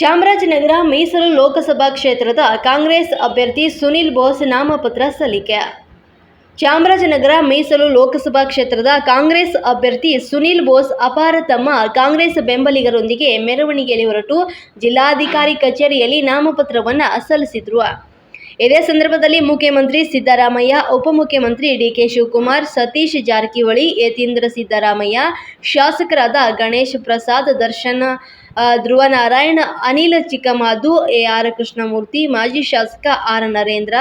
ಚಾಮರಾಜನಗರ ಮೀಸಲು ಲೋಕಸಭಾ ಕ್ಷೇತ್ರದ ಕಾಂಗ್ರೆಸ್ ಅಭ್ಯರ್ಥಿ ಸುನಿಲ್ ಬೋಸ್ ನಾಮಪತ್ರ ಸಲ್ಲಿಕೆ. ಚಾಮರಾಜನಗರ ಮೀಸಲು ಲೋಕಸಭಾ ಕ್ಷೇತ್ರದ ಕಾಂಗ್ರೆಸ್ ಅಭ್ಯರ್ಥಿ ಸುನಿಲ್ ಬೋಸ್ ಅಪಾರ ತಮ್ಮ ಕಾಂಗ್ರೆಸ್ ಬೆಂಬಲಿಗರೊಂದಿಗೆ ಮೆರವಣಿಗೆಯಲ್ಲಿ ಹೊರಟು ಜಿಲ್ಲಾಧಿಕಾರಿ ಕಚೇರಿಯಲ್ಲಿ ನಾಮಪತ್ರವನ್ನು ಸಲ್ಲಿಸಿದರು. ಇದೇ ಸಂದರ್ಭದಲ್ಲಿ ಮುಖ್ಯಮಂತ್ರಿ ಸಿದ್ದರಾಮಯ್ಯ, ಉಪಮುಖ್ಯಮಂತ್ರಿ ಡಿಕೆ ಶಿವಕುಮಾರ್, ಸತೀಶ್ ಜಾರಕಿಹೊಳಿ, ಯತೀಂದ್ರ ಸಿದ್ದರಾಮಯ್ಯ, ಶಾಸಕರಾದ ಗಣೇಶ್ ಪ್ರಸಾದ್ ದರ್ಶನ್ ಆ, ಧ್ರುವನಾರಾಯಣ್ ಅನಿಲ ಚಿಕ್ಕಮಾದು ಎ. ಆರ್. ಕೃಷ್ಣಮೂರ್ತಿ ಮಾಜಿ ಶಾಸಕ ಆರ್. ನರೇಂದ್ರ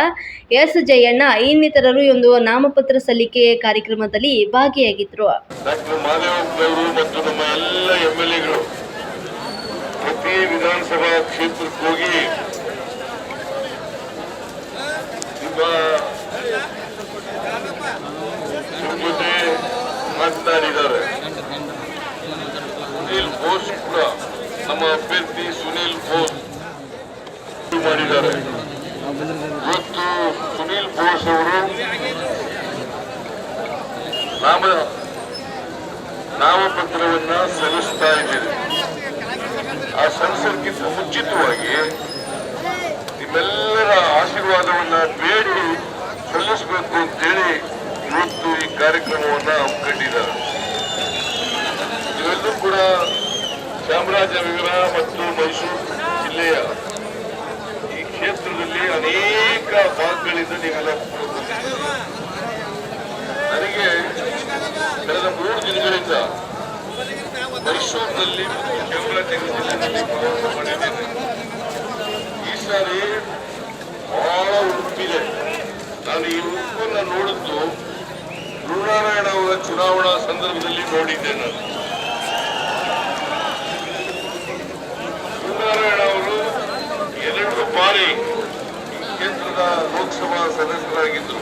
ಎಸ್. ಜಯಣ್ಣ ಇನ್ನಿತರರು ಒಂದು ನಾಮಪತ್ರ ಸಲ್ಲಿಕೆ ಕಾರ್ಯಕ್ರಮದಲ್ಲಿ ಭಾಗಿಯಾಗಿದ್ದರು ಮತ್ತು ನಮ್ಮ ಮಾತನಾಡಿದ್ದಾರೆ. ಕೂಡ ನಮ್ಮ ಅಭ್ಯರ್ಥಿ ಸುನೀಲ್ ಬೋಸ್ ಮಾಡಿದ್ದಾರೆ. ಇವತ್ತು ಸುನೀಲ್ ಬೋಸ್ ಅವರು ನಾಮ, ನಾಮಪತ್ರವನ್ನ ಸಲ್ಲಿಸ್ತಾ ಇದ್ದೀರಿ. ಆ ಸಲ್ಲಿಸೋದಕ್ಕಿಂತ ಮುಂಚಿತವಾಗಿ ನಿಮ್ಮೆಲ್ಲರ ಆಶೀರ್ವಾದವನ್ನ ಚಾಮರಾಜನಗರ ಮತ್ತು ಮೈಸೂರು ಜಿಲ್ಲೆಯ ಈ ಕ್ಷೇತ್ರದಲ್ಲಿ ಅನೇಕ ಭಾಗಗಳಿಂದ ನೀವೆಲ್ಲ ನನಗೆ ಕಳೆದ ಮೂರು ದಿನಗಳಿಂದ ಮೈಸೂರಿನಲ್ಲಿ ಈ ಸಾರಿ ಬಹಳ ಉಪ್ಪಿದೆ. ನಾನು ಈ ಉಪ್ಪನ್ನು ನೋಡಿದ್ದು ಗುರುನಾರಾಯಣ ಅವರ ಚುನಾವಣಾ ಸಂದರ್ಭದಲ್ಲಿ ನೋಡಿದ್ದೆ ನಾನು. ಧ್ರುವನಾರಾಯಣ ಅವರು ಎರಡು ಬಾರಿ ಕೇಂದ್ರದ ಲೋಕಸಭಾ ಸದಸ್ಯರಾಗಿದ್ದರು.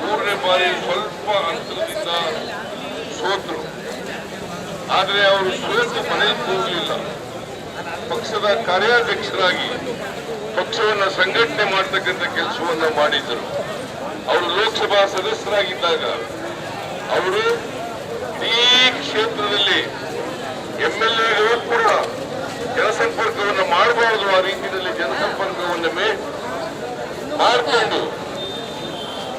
ಮೂರನೇ ಬಾರಿ ಸ್ವಲ್ಪ ಅಂತರದಿಂದ ಸೋತರು. ಆದರೆ ಅವರು ಸೋತು ಮನೆಗೆ ಹೋಗಲಿಲ್ಲ. ಪಕ್ಷದ ಕಾರ್ಯಾಧ್ಯಕ್ಷರಾಗಿ ಪಕ್ಷವನ್ನು ಸಂಘಟನೆ ಮಾಡತಕ್ಕಂಥ ಕೆಲಸವನ್ನು ಮಾಡಿದ್ರು ಅವರು ಲೋಕಸಭಾ ಸದಸ್ಯರಾಗಿದ್ದಾಗ ಅವರು ಈ ಕ್ಷೇತ್ರದಲ್ಲಿ ಎಂ ಎಲ್ ಎಗಳು ಕೂಡ ಜನಸಂಪರ್ಕವನ್ನು ಮಾಡಬಾರದು ಆ ರೀತಿಯಲ್ಲಿ ಜನಸಂಪರ್ಕವನ್ನು ಮೇ ಮಾಡಿಕೊಂಡು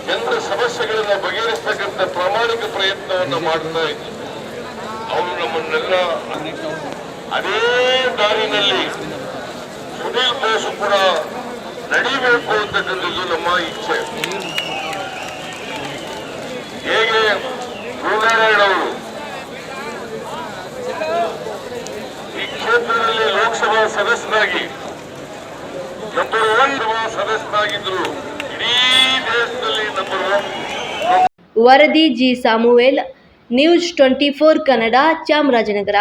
ಜನರ ಸಮಸ್ಯೆಗಳನ್ನ ಬಗೆಹರಿಸ್ತಕ್ಕಂಥ ಪ್ರಾಮಾಣಿಕ ಪ್ರಯತ್ನವನ್ನು ಮಾಡ್ತಾ ಇದ್ದ ಅವರು ನಮ್ಮನ್ನೆಲ್ಲ ಅದೇ ದಾರಿನಲ್ಲಿ ಸುನೀಲ್ ಬೋಸ್ ಕೂಡ ನಡೀಬೇಕು ಅಂತಕ್ಕಂಥದ್ದು ನಮ್ಮ ಇಚ್ಛೆ ಹೇಗೆ ಧ್ರುವನಾರಾಯಣ ಅವರು ಈ ಕ್ಷೇತ್ರದಲ್ಲಿ ಲೋಕಸಭಾ ಸದಸ್ಯರಾಗಿ ನಂಬರ್ ಒನ್ ಸದಸ್ಯರಾಗಿದ್ದರು ಇಡೀ ದೇಶದಲ್ಲಿ ನಂಬರ್ ಒನ್ ವರದಿ G. Samuel news twenty four Kannada, Chamarajanagar.